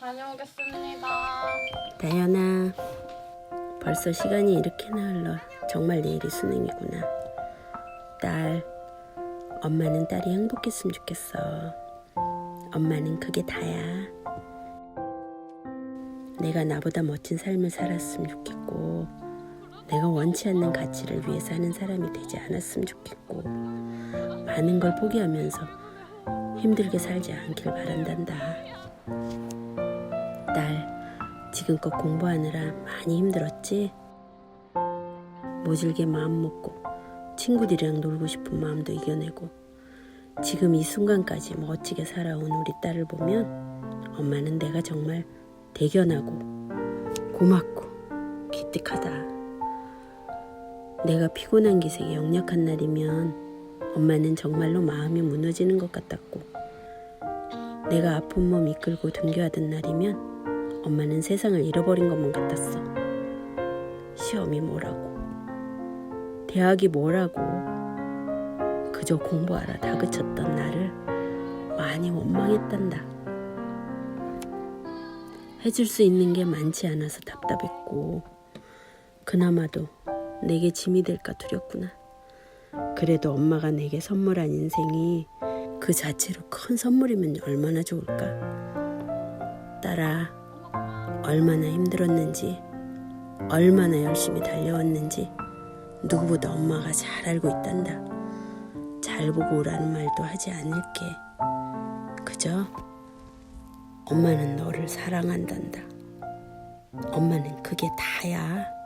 다녀오겠습니다. 다현아, 벌써 시간이 이렇게나 흘러. 정말 내일이 수능이구나. 딸, 엄마는 딸이 행복했으면 좋겠어. 엄마는 그게 다야. 내가 나보다 멋진 삶을 살았으면 좋겠고, 내가 원치 않는 가치를 위해 사는 사람이 되지 않았으면 좋겠고, 많은 걸 포기하면서 힘들게 살지 않길 바란단다. 딸, 지금껏 공부하느라 많이 힘들었지? 모질게 마음 먹고 친구들이랑 놀고 싶은 마음도 이겨내고 지금 이 순간까지 멋지게 살아온 우리 딸을 보면 엄마는 내가 정말 대견하고 고맙고 기특하다. 내가 피곤한 기색에 역력한 날이면 엄마는 정말로 마음이 무너지는 것 같았고 내가 아픈 몸 이끌고 등교하던 날이면 엄마는 세상을 잃어버린 것만 같았어. 시험이 뭐라고, 대학이 뭐라고, 그저 공부하라 다그쳤던 나를 많이 원망했단다. 해줄 수 있는 게 많지 않아서 답답했고, 그나마도 내게 짐이 될까 두렵구나. 그래도 엄마가 내게 선물한 인생이 그 자체로 큰 선물이면 얼마나 좋을까. 딸아, 얼마나 힘들었는지, 얼마나 열심히 달려왔는지 누구보다 엄마가 잘 알고 있단다. 잘 보고 오라는 말도 하지 않을게. 그저 엄마는 너를 사랑한단다. 엄마는 그게 다야.